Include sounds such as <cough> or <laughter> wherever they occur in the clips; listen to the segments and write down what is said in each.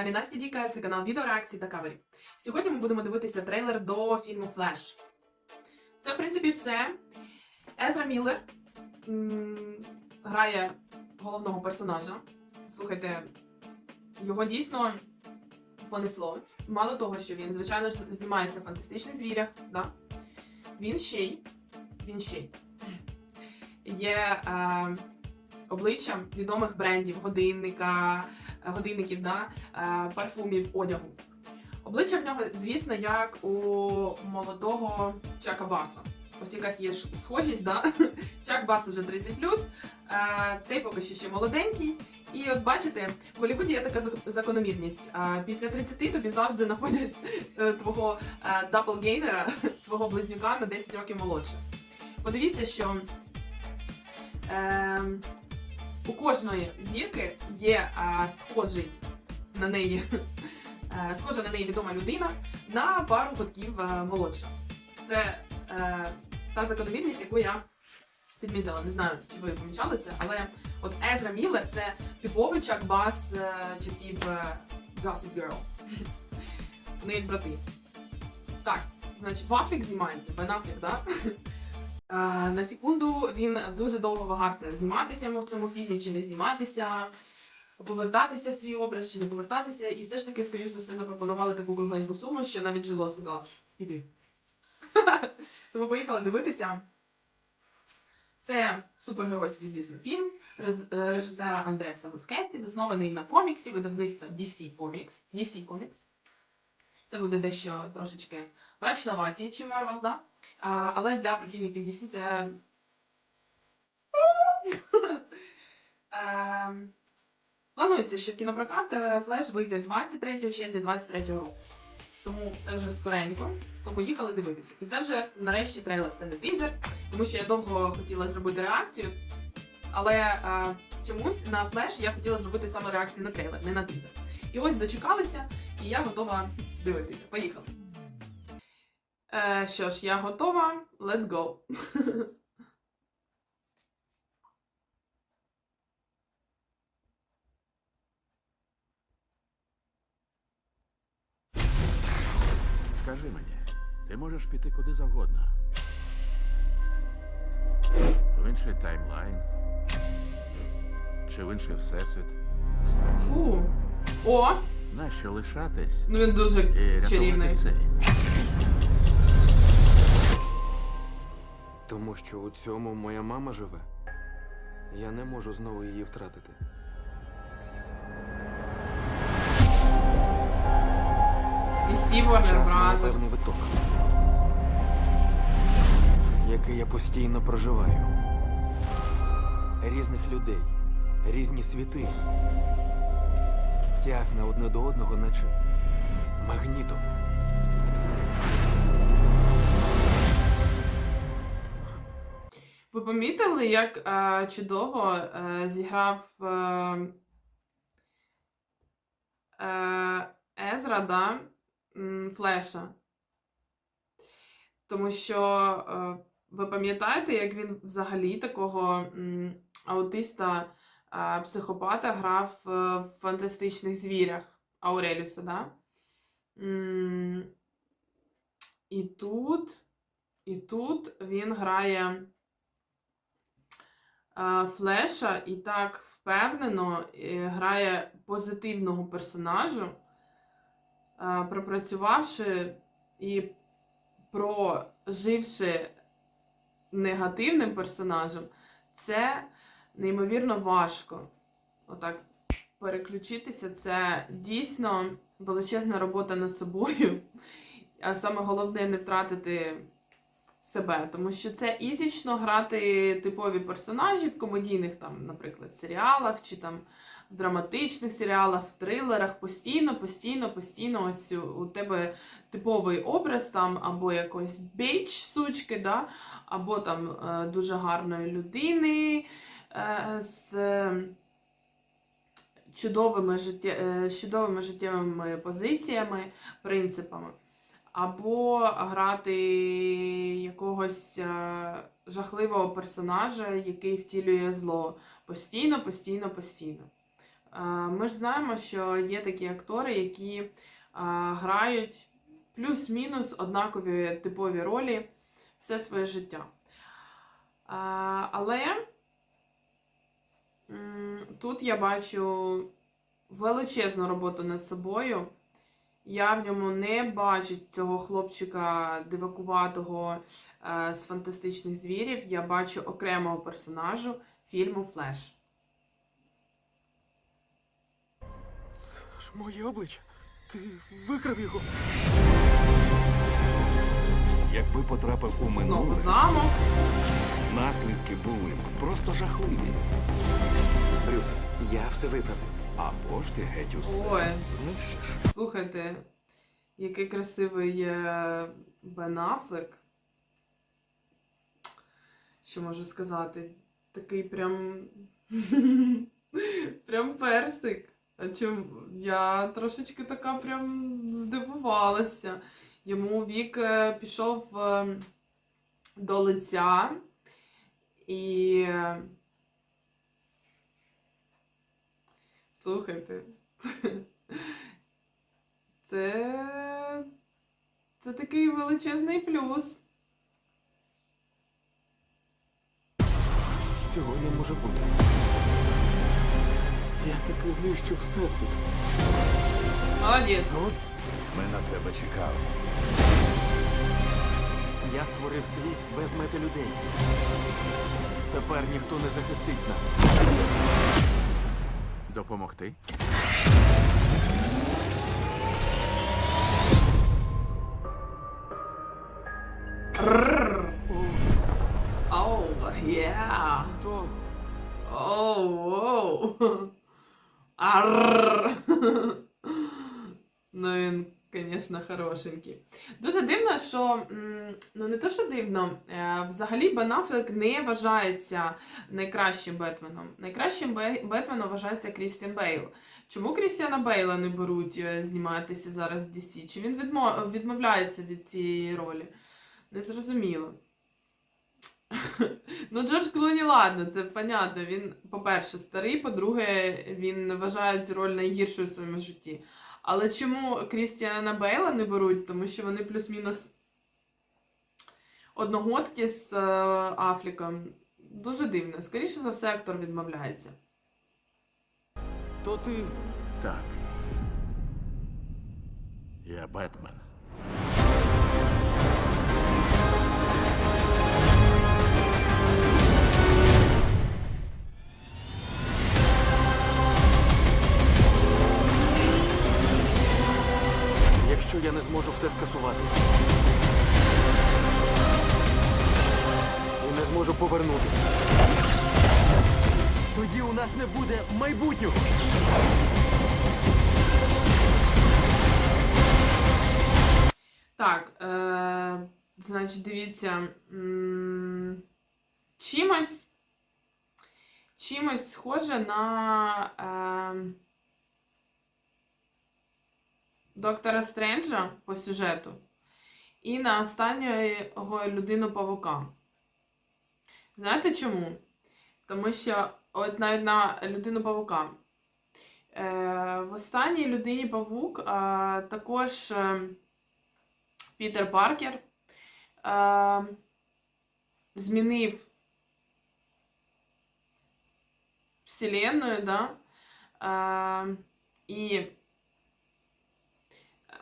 каналі Настя Діка, це канал відеореакції та кавері. Сьогодні ми будемо дивитися трейлер до фільму Флеш. Це, в принципі, все. Езра Міллер грає головного персонажа. Слухайте, його дійсно понесло. Мало того, що він, звичайно, знімається в фантастичних звірях, да? він ще й він ще й є е, обличчям відомих брендів, годинника, е, годинників, да, е, парфумів, одягу. Обличчя в нього, звісно, як у молодого Чака Баса. Ось якась є схожість, да? <laughs> Чак Бас вже 30 е, цей поки що ще молоденький. І от бачите, в Голлівуді є така закономірність. Після 30 тобі завжди знаходять твого даблгейнера, <laughs> твого близнюка на 10 років молодше. Подивіться, що е, у кожної зірки є е, схожий на неї, <laughs> е, схожа на неї відома людина на пару годків е, молодша. Це е, та закономірність, яку я підмітила. Не знаю, чи ви помічали це, але от Езра Міллер це типовий Чак Бас е, часів Gossip Girl. <laughs> Вони як брати. Так, значить, Баффік знімається, Бен Аффлек, да? Е, На секунду він дуже довго вагався зніматися в цьому фільмі, чи не зніматися, повертатися в свій образ, чи не повертатися. І все ж таки, скоріш за все, запропонували таку кругленьку суму, що навіть жило сказала, іди. <laughs> Тому поїхали дивитися. Це супергеройський, звісно, фільм е, режисера Андреса Мускетті, заснований на коміксі видавництва DC Comics. DC Comics. Це буде дещо трошечки мрачноваті, чи Marvel, да? А, але для прихильників DC це. <laughs> Ем, Планується, що кінопрокат е, Флеш вийде 23 червня 23 року. Тому це вже скоренько. То поїхали дивитися. І це вже нарешті трейлер, це не тизер, тому що я довго хотіла зробити реакцію. Але е, чомусь на флеш я хотіла зробити саме реакцію на трейлер, не на тизер. І ось дочекалися, і я готова дивитися. Поїхали. Е, що ж, я готова. Let's go. Скажи мені, ти можеш піти куди завгодно. В інший таймлайн. Чи в інший всесвіт. Фу. О! Нащо лишатись Ну він дуже і чарівний. цей? Тому що у цьому моя мама живе. Я не можу знову її втратити. І всі Warner Час має Brothers. певний виток, який я постійно проживаю. Різних людей, різні світи. Тягне одне до одного, наче магнітом. Ви помітили, як е, чудово е, зіграв е, е, Езра, да? Флеша? Тому що е, ви пам'ятаєте, як він взагалі такого м, аутиста, психопата грав е, в фантастичних звірях Ауреліуса, да? І тут, і тут він грає е, Флеша і так впевнено е, грає позитивного персонажу, пропрацювавши і проживши негативним персонажем, це неймовірно важко. Отак переключитися це дійсно величезна робота над собою. А саме головне не втратити себе, тому що це ізічно грати типові персонажі в комедійних, там, наприклад, серіалах чи там в драматичних серіалах, в трилерах. Постійно, постійно, постійно ось у, тебе типовий образ там або якось біч сучки, да? або там е, дуже гарної людини з е, чудовими, е, чудовими життєвими позиціями, принципами або грати якогось е, жахливого персонажа, який втілює зло постійно, постійно, постійно. Е, Ми ж знаємо, що є такі актори, які е, грають плюс-мінус однакові типові ролі все своє життя. Е, Але тут я бачу величезну роботу над собою. Я в ньому не бачу цього хлопчика дивакуватого е, з фантастичних звірів. Я бачу окремого персонажу фільму Флеш. Це ж моє обличчя. Ти викрав його. Якби потрапив у Знову замок. наслідки були б просто жахливі. Брюс, я все виправив. Або ж ти геть усе Ой. знищиш. Слухайте, який красивий е, Бен Аффлек. Що можу сказати? Такий прям. <laughs> прям персик. А чим я трошечки така прям здивувалася. Йому вік е, пішов е, до лиця. І. е, Слухайте. <laughs> Це. Це такий величезний плюс. Цього не може бути. Я таки знищив всесвіт. Молодець. Зод? Ми на тебе чекали. Я створив світ без мети людей. Тепер ніхто не захистить нас. Допомогти? О, Оу, є. Оу, оу. Арррр. Ну, він, звісно, хорошенький. Дуже дивно, що ну не то, що дивно, е, взагалі Бен Аффлек не вважається найкращим Бетменом. Найкращим Бетменом вважається Крістіан Бейл. Чому Крістіана Бейла не беруть е, зніматися зараз в DC? Чи він відмо- відмовляється від цієї ролі? Незрозуміло. <laughs> Ну, Джордж Клуні, ладно, це понятно. Він, по-перше, старий, по-друге, він вважає цю роль найгіршою в своєму житті. Але чому Крістіана Бейла не беруть? Тому що вони плюс-мінус одногодки з е, Афліком. Дуже дивно. Скоріше за все, актор відмовляється. то ти. Так. Я Бетмен. Зможу все скасувати. І не зможу повернутися. Тоді у нас не буде майбутнього. Так, е, значить, дивіться. Чимось. Чимось схоже на е, Доктора Стренджа по сюжету і на останнього людину павука. Знаєте чому? Тому що от навіть на людину павука. Е, в останній людині павук е, також. Е, Пітер Паркер е, змінив Вселенную, да? Е, і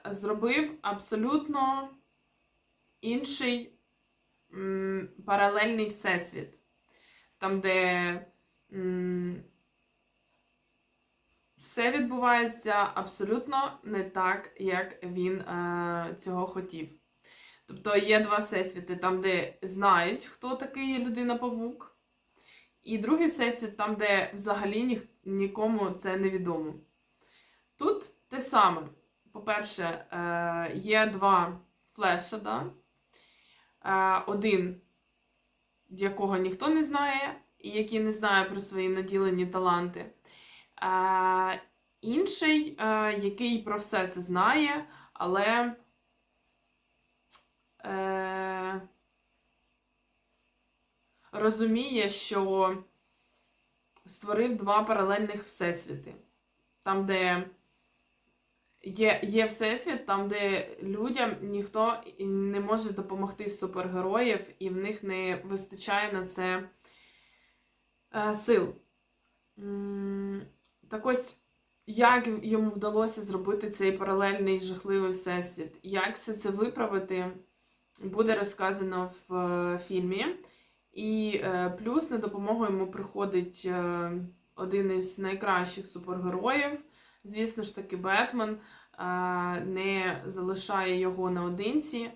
зробив абсолютно інший м, паралельний всесвіт. Там, де м, все відбувається абсолютно не так, як він е, цього хотів. Тобто є два всесвіти, там, де знають, хто такий людина-павук, і другий всесвіт, там, де взагалі ні, нікому це невідомо. Тут те саме. По-перше, е, є два флеша, да? е, один, якого ніхто не знає, і який не знає про свої наділені таланти. Е, інший, який про все це знає, але розуміє, що створив два паралельних всесвіти. там, де є, є всесвіт, там, де людям ніхто не може допомогти супергероїв, і в них не вистачає на це е, сил. Так ось, як йому вдалося зробити цей паралельний жахливий всесвіт? Як все це виправити, буде розказано в е, фільмі. І е, плюс на допомогу йому приходить е, один із найкращих супергероїв. Звісно ж таки, Бетмен е, не залишає його наодинці,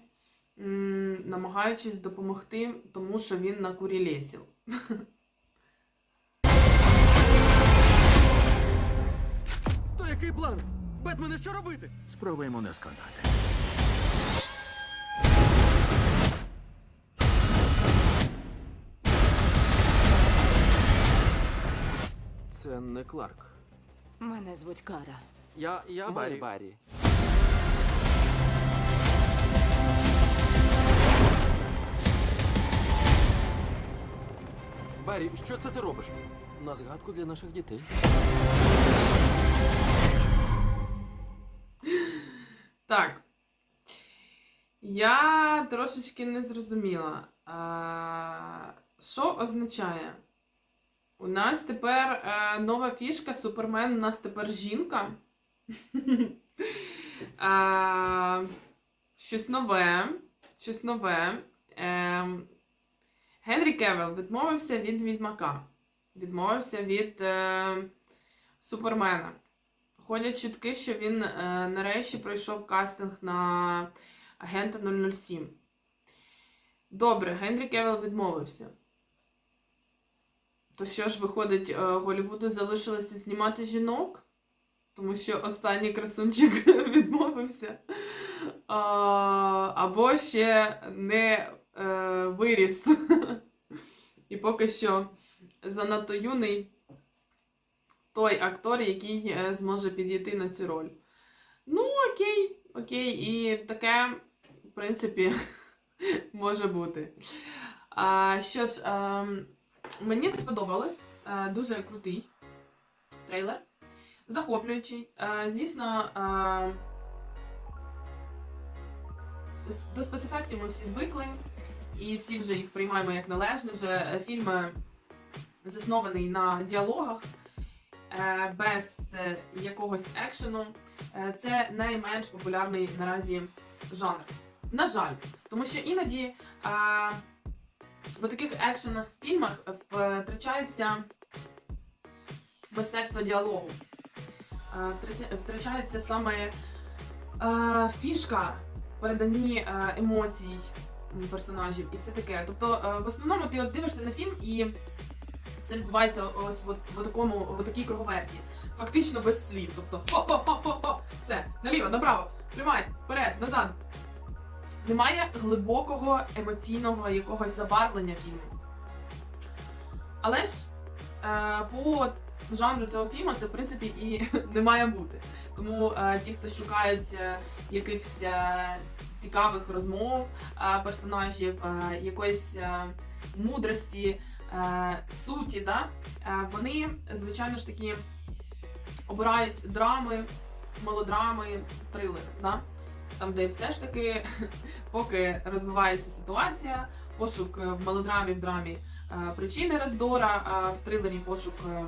м, намагаючись допомогти, тому що він на курі лесів. То який план? Бетмене, що робити? Спробуємо не сконати. Це не Кларк. Мене звуть Кара. Я. я Баррі. Баррі. Баррі, що це ти робиш? На згадку для наших дітей. Так. Я трошечки не зрозуміла. А, що означає? У нас тепер е, нова фішка Супермен, у нас тепер жінка. <laughs> щось нове. Щось нове. Е, Генрі Кевел відмовився від Відьмака. Відмовився від е, Супермена. Ходять чутки, що він е, нарешті пройшов кастинг на агента 007. Добре, Генрі Кевел відмовився. То що ж, виходить, е, Голлівуду залишилося знімати жінок? Тому що останній красунчик <laughs> відмовився. Або ще не е, виріс. І поки що занадто юний той актор, який е, зможе підійти на цю роль. Ну, окей, окей, і таке, в принципі, <laughs> може бути. А, що ж, ем, мені сподобалось. Е, дуже крутий трейлер. Захоплюючий. Е, звісно, е, до спецефектів ми всі звикли, і всі вже їх приймаємо як належне. Вже фільм заснований на діалогах без якогось екшену. Це найменш популярний наразі жанр. На жаль, тому що іноді в таких екшенах фільмах втрачається мистецтво діалогу. Е, Втрачається саме е, фішка переданні е, емоцій персонажів і все таке. Тобто, е, в основному ти от дивишся на фільм і це відбувається ось в, такому в такій круговерті. Фактично без слів. Тобто хо-хо-хо-хо-хо, все, наліво, направо, тримай, вперед, назад. Немає глибокого емоційного якогось забарвлення фільму. Але ж е, по жанру цього фільму це в принципі і <laughs> не має бути. Тому е, ті, хто шукають е, якихось е, цікавих розмов е, персонажів, е, якоїсь е, мудрості, е, суті, да? е, вони, звичайно ж таки, обирають драми, мелодрами, трилери. Да? Там, де все ж таки, <laughs> поки розвивається ситуація, пошук е, в мелодрамі, в драмі е, причини роздора, а в трилері пошук е,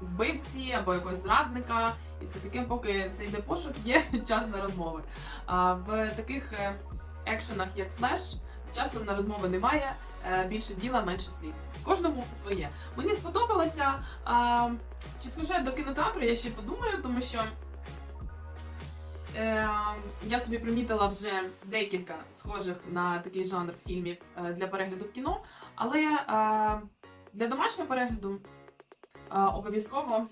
вбивці або якогось зрадника. І все таке, поки це йде пошук, є <laughs> час на розмови. А в таких екшенах, як флеш, часу на розмови немає, більше діла, менше слів. Кожному своє. Мені сподобалося. Чи схоже до кінотеатру, я ще подумаю, тому що я собі примітила вже декілька схожих на такий жанр фільмів е, для перегляду в кіно, але е, для домашнього перегляду е, обов'язково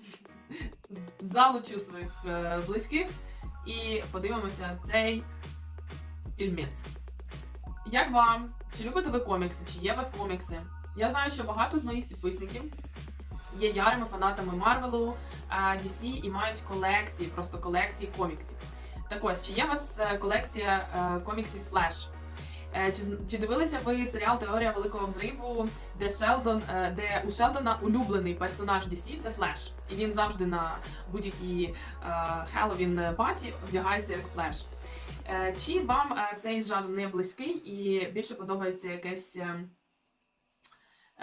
залучу своїх е, близьких і подивимося цей фільмець. Як вам? Чи любите ви комікси? Чи є у вас комікси? Я знаю, що багато з моїх підписників є ярими фанатами Марвелу, DC і мають колекції, просто колекції коміксів. Так ось, чи є у вас е, колекція е, коміксів Флеш? Чи, чи дивилися ви серіал Теорія Великого Взриву, де Шелдон, е, де у Шелдона улюблений персонаж DC це Флеш. І він завжди на будь-якій Хеллоуін паті вдягається як Флеш. Чи вам цей жанр не близький і більше подобається якесь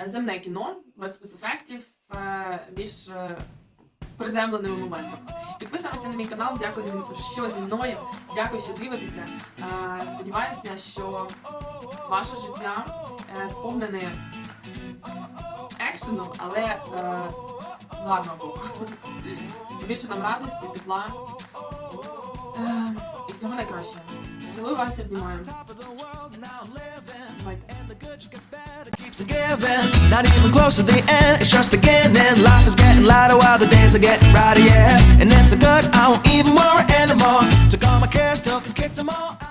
земне кіно без спецефектів, більш приземленими моментами? Підписуйтеся на мій канал, дякую, що зі мною, дякую, що дивитеся. Е, Сподіваюся, що ваше життя е, сповнене екшеном, але е, гарного боку. Більше нам радості, тепла е, і всього найкращого. Цілую вас, обнімаю. church gets better, keeps giving. Not even close to the end, it's just beginning. Life is getting lighter while the days are getting brighter, yeah. And it's a good, I won't even worry anymore. Took all my cares, took and kick them all